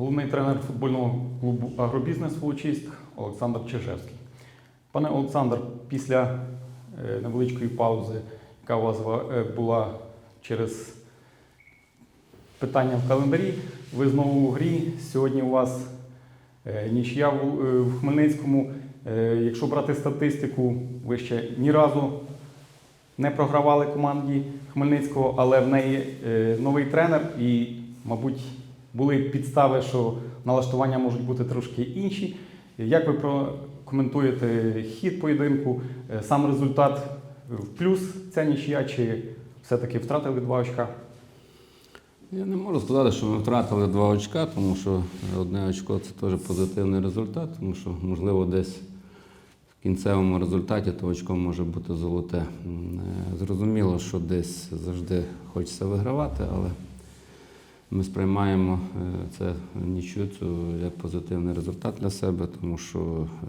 головний тренер футбольного клубу Агробізнес Волочиськ Олександр Чижевський. Пане Олександр, після е, невеличкої паузи, яка у вас е, була через питання в календарі, ви знову у грі. Сьогодні у вас е, нічия в Хмельницькому. Якщо брати статистику, ви ще ні разу не програвали команді Хмельницького, але в неї новий тренер і, мабуть, були підстави, що налаштування можуть бути трошки інші. Як ви прокоментуєте хід поєдинку, е, сам результат в плюс ця нічия, чи все-таки втратили два очка? Я не можу сказати, що ми втратили два очка, тому що одне очко це теж позитивний результат, тому що, можливо, десь в кінцевому результаті то очко може бути золоте. Е, Зрозуміло, що десь завжди хочеться вигравати, але ми сприймаємо е, це нічю цю як позитивний результат для себе, тому що е,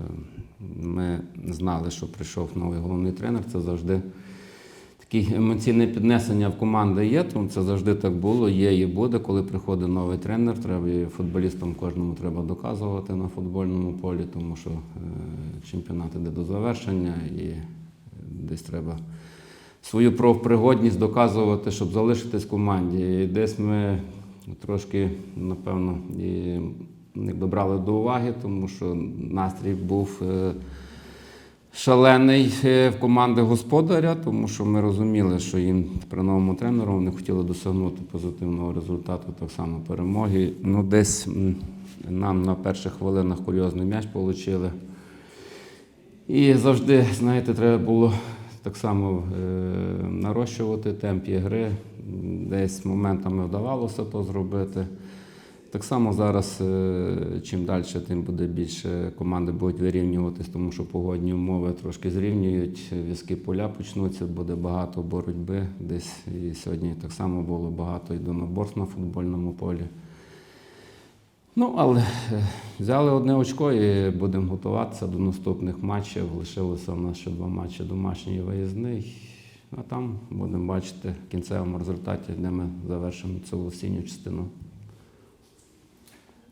ми знали, що прийшов новий головний тренер. Це завжди таке емоційне піднесення в команди є, тому це завжди так було, є і буде. Коли приходить новий тренер, треба і футболістам кожному треба доказувати на футбольному полі, тому що е, чемпіонат іде до завершення і десь треба свою профпригодність доказувати, щоб залишитись в команді. І десь ми трошки, напевно, і якби брали до уваги, тому що настрій був. е, шалений е, в команди господаря, тому що ми розуміли, що їм при новому тренеру вони хотіли досягнути позитивного результату, так само перемоги. Ну, десь нам на перших хвилинах курйозний м'яч отримали. І завжди, знаєте, треба було так само е, нарощувати темп ігри. Десь моментами вдавалося то зробити. Так само зараз, е, чим далі, тим буде більше команди будуть вирівнюватись, тому що погодні умови трошки зрівнюють, візки поля почнуться, буде багато боротьби. Десь і сьогодні так само було багато єдиноборств на футбольному полі. Ну, але е, взяли одне очко і будемо готуватися до наступних матчів. Лишилося в нас ще два матчі домашній і виїзний. А там будемо бачити в кінцевому результаті, де ми завершимо цю осінню частину.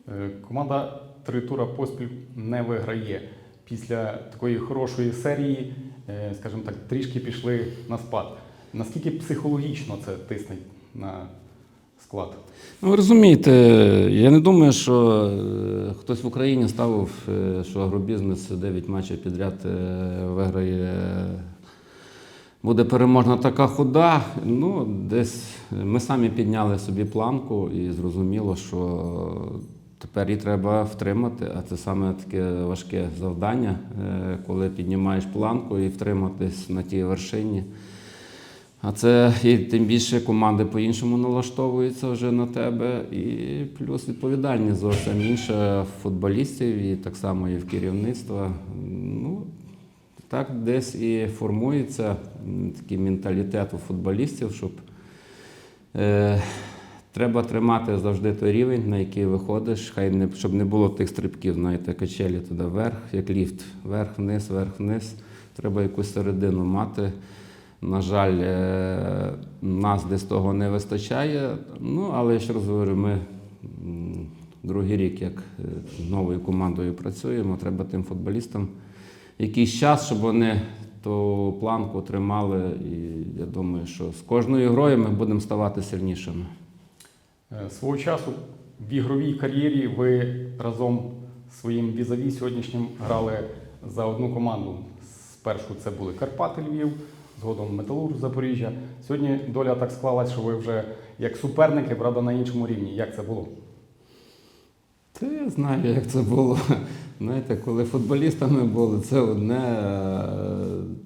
Е, Команда три тура поспіль не виграє. Після такої хорошої серії, е, скажімо так, трішки пішли на спад. Наскільки психологічно це тисне на склад? Ну, ви розумієте, я не думаю, що е, хтось в Україні ставив, е, що агробізнес 9 матчів підряд е, виграє. Буде переможна така хода. Ну, десь ми самі підняли собі планку і зрозуміло, що тепер її треба втримати. А це саме таке важке завдання, коли піднімаєш планку і втриматись на тій вершині. А це і тим більше команди по-іншому налаштовуються вже на тебе, і плюс відповідальність зовсім інша футболістів, і так само і в керівництва. Ну, так десь і формується такий менталітет у футболістів, щоб е, треба тримати завжди той рівень, на який виходиш, хай не, щоб не було тих стрибків, знаєте, качелі туди вверх, як ліфт, вверх-вниз, вверх-вниз. Треба якусь середину мати. На жаль, е, нас десь того не вистачає. Ну, але я ще раз говорю, ми другий рік, як е, новою командою працюємо, треба тим футболістам якийсь час, щоб вони ту планку тримали. І я думаю, що з кожною грою ми будемо ставати сильнішими. Е, Свого часу в ігровій кар'єрі ви разом з своїм візаві сьогоднішнім грали за одну команду. Спершу це були Карпати Львів, згодом Металург Запоріжжя. Сьогодні доля так склалась, що ви вже як суперники, правда, на іншому рівні. Як це було? Та я знаю, як це було. Знаєте, коли футболістами були, це одне. е,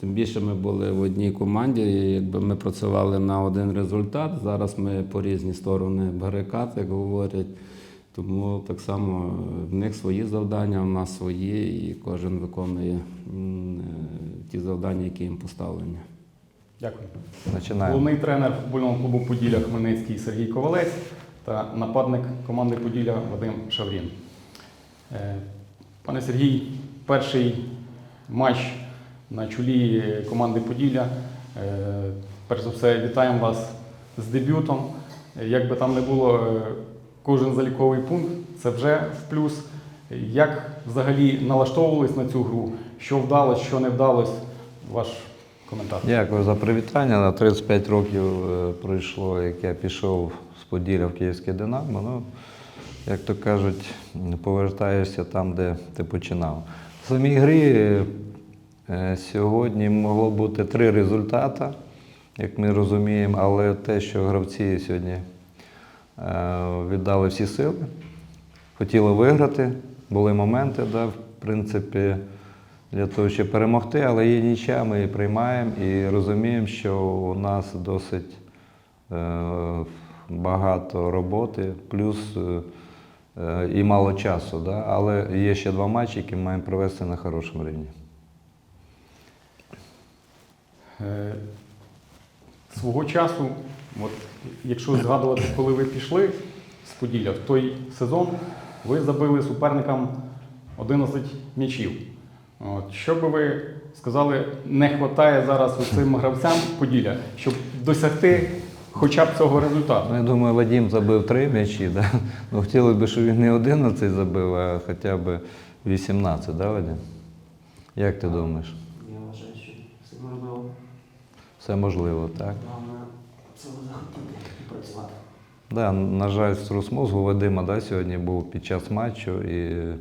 Тим більше ми були в одній команді, і якби ми працювали на один результат. Зараз ми по різні сторони барикад, як говорять. Тому так само в них свої завдання, у нас свої, і кожен виконує е, ті завдання, які їм поставлені. Дякую. Починаємо. Головний тренер футбольного клубу Поділля Хмельницький Сергій Ковалець та нападник команди Поділля Вадим Шаврін. Е, Пане Сергій, перший матч на чолі команди Поділля. Е, Перш за все, вітаємо вас з дебютом. Як би там не було, е, кожен заліковий пункт це вже в плюс. Як взагалі налаштовувались на цю гру? Що вдалося, що не вдалося? Ваш коментар. Дякую за привітання. На 35 років е, пройшло, як я пішов з Поділля в Київське Динамо. Ну, як то кажуть, повертаєшся там, де ти починав. В самій грі е, сьогодні могло бути три результати, як ми розуміємо, але те, що гравці сьогодні е, віддали всі сили, хотіли виграти, були моменти, да, в принципі, для того, щоб перемогти, але є нічия, ми її приймаємо і розуміємо, що у нас досить е, багато роботи, плюс е, і мало часу. Да? Але є ще два матчі, які ми маємо провести на хорошому рівні. Е, Свого часу, от, якщо згадувати, коли ви пішли з Поділля, в той сезон ви забили суперникам 11 м'ячів. От, що би ви сказали, не вистачає зараз цим гравцям Поділля, щоб досягти хоча б цього результату? Ну, я думаю, Вадим забив три м'ячі. Да? Ну, хотілося б, щоб він не 11 забив, а хоча б 18, да, Вадим? Як ти думаєш? Я вважаю, що все можливо. Все можливо, так? Головне це захотіти і працювати. Да, на жаль, струс мозгу Вадима да, сьогодні був під час матчу і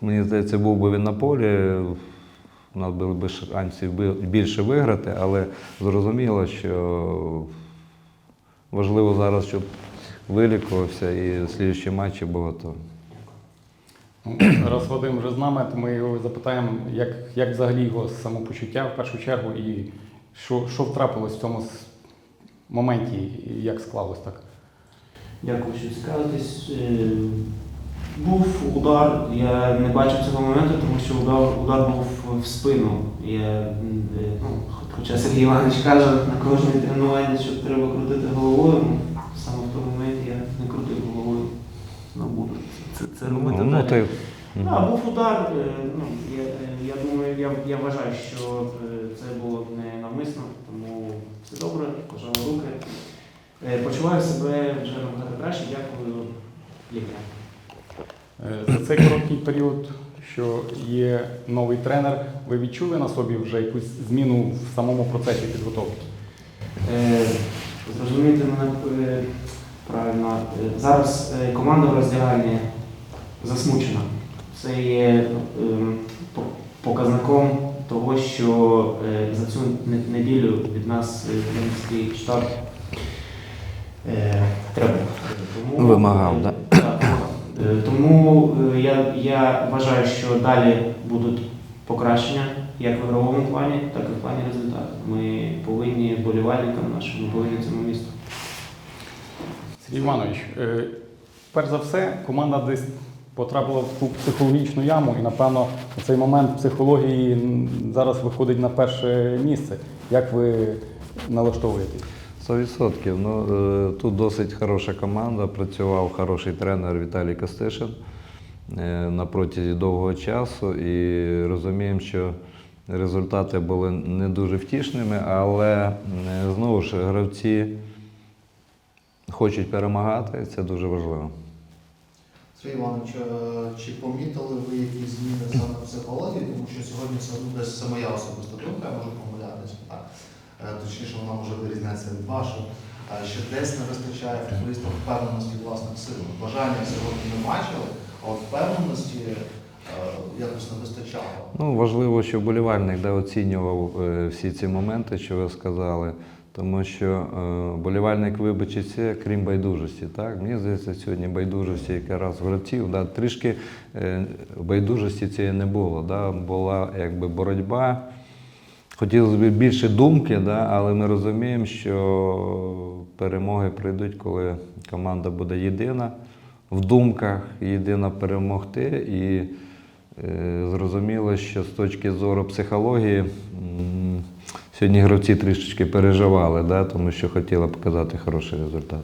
мені здається, був би він на полі, у нас були б шансів більше виграти, але зрозуміло, що важливо зараз, щоб вилікувався і слідчі матчі був готовий. Ну, раз Вадим вже з нами, то ми його запитаємо, як, як взагалі його самопочуття в першу чергу, і що, що втрапилось в цьому моменті, і як склалось так. Дякую, що цікавитесь. Був удар, я не бачив цього моменту, тому що удар, удар був в спину. Я, ну, хоча Сергій Іванович каже на кожній тренуванні, що треба крутити головою. ну, Саме в тому моменті я не крутив головою. Ну, буду це, це робити Ну, далі. ти, Так, був удар. е, Ну, я, я думаю, я, я вважаю, що е, це було не навмисно, тому все добре, пожав руки. Е, Почуваю себе вже набагато краще, дякую лікарям. Е, За цей короткий період, що є новий тренер, ви відчули на собі вже якусь зміну в самому процесі підготовки? Е, Зрозумійте мене е, правильно. Зараз команда в роздягальні засмучена. Це є е, показником того, що за цю неділю від нас тренерський штаб треба. Тому, Вимагав, е, да? Е, Тому е, я, я вважаю, що далі будуть покращення як в ігровому плані, так і в плані результату. Ми повинні болівальникам нашим, ми повинні цьому місту. Сергій Іванович, е, перш за все, команда десь потрапила в ту психологічну яму, і, напевно, у цей момент психології зараз виходить на перше місце. Як ви налаштовуєтесь? 100%. Ну, е, тут досить хороша команда, працював хороший тренер Віталій Костишин е, на протязі довгого часу і розуміємо, що результати були не дуже втішними, але е, знову ж гравці хочуть перемагати, і це дуже важливо. Сергій Іванович, чи помітили ви якісь зміни саме психології? Тому що сьогодні це це моя особиста думка, я можу помилятися. Так. Е, Точніше, вона може вирізнятися від вашої. Е, Що десь не вистачає футболістам впевненості власних силах. Бажання сьогодні не бачили, а от впевненості е, якось не вистачало. Ну, важливо, щоб болівальник да, оцінював е, всі ці моменти, що ви сказали. Тому що е, болівальник вибачиться, крім байдужості. Так? Мені здається, сьогодні байдужості якраз гравців, да, трішки е, байдужості цієї не було. Да? Була якби боротьба. Хотілося б більше думки, да? але ми розуміємо, що перемоги прийдуть, коли команда буде єдина в думках, єдина перемогти. І Е, Зрозуміло, що з точки зору психології сьогодні гравці трішечки переживали, да, тому що хотіли показати хороший результат.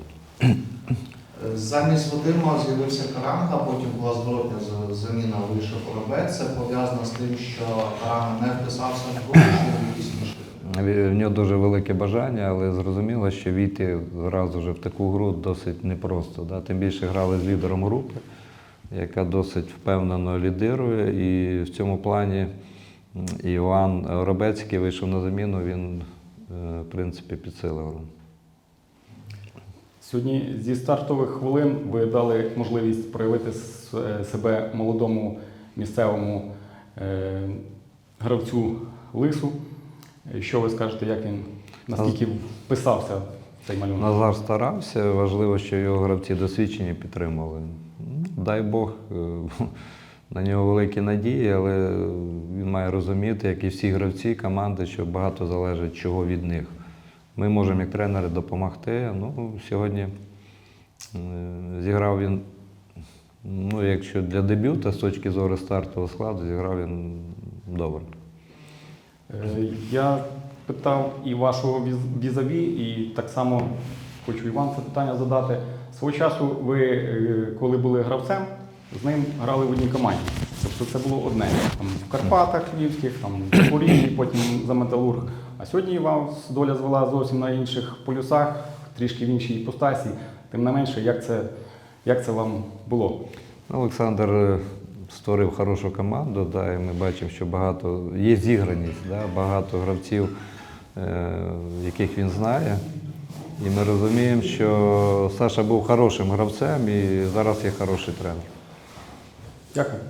Замість Вадима з'явився Каранга, потім була зворотня заміна вийшов Коробець. Це пов'язано з тим, що Каранга не вписався в гру, чи якісь інші В нього дуже велике бажання, але зрозуміло, що війти зразу ж в таку гру досить непросто. Да? Тим більше грали з лідером групи, яка досить впевнено лідирує. І в цьому плані Іван Робецький вийшов на заміну, він, е, в принципі, підсилив. Сьогодні зі стартових хвилин ви дали можливість проявити е, себе молодому місцевому е, гравцю Лису. Е, Що ви скажете, як він наскільки вписався в цей малюнок? Назар старався, важливо, що його гравці досвідчені підтримали. Ну, Дай Бог, на нього великі надії, але він має розуміти, як і всі гравці команди, що багато залежить чого від них. Ми можемо, як тренери, допомогти. Ну, сьогодні зіграв він, ну, якщо для дебюта з точки зору стартового складу, зіграв він добре. Е, Я питав і вашого візаві, і так само хочу і вам це питання задати. Свого часу ви, е, коли були гравцем, з ним грали в одній команді. Тобто це було одне. Там, в Карпатах Львівських, там, в Запоріжжі, потім за Металург. А сьогодні вас доля звела зовсім на інших полюсах, трішки в іншій іпостасі. Тим не менше, як це, як це вам було? Олександр е, створив хорошу команду, да, і ми бачимо, що багато є зіграність, да, багато гравців, е, яких він знає. І ми розуміємо, що Саша був хорошим гравцем і зараз є хороший тренер. Дякую.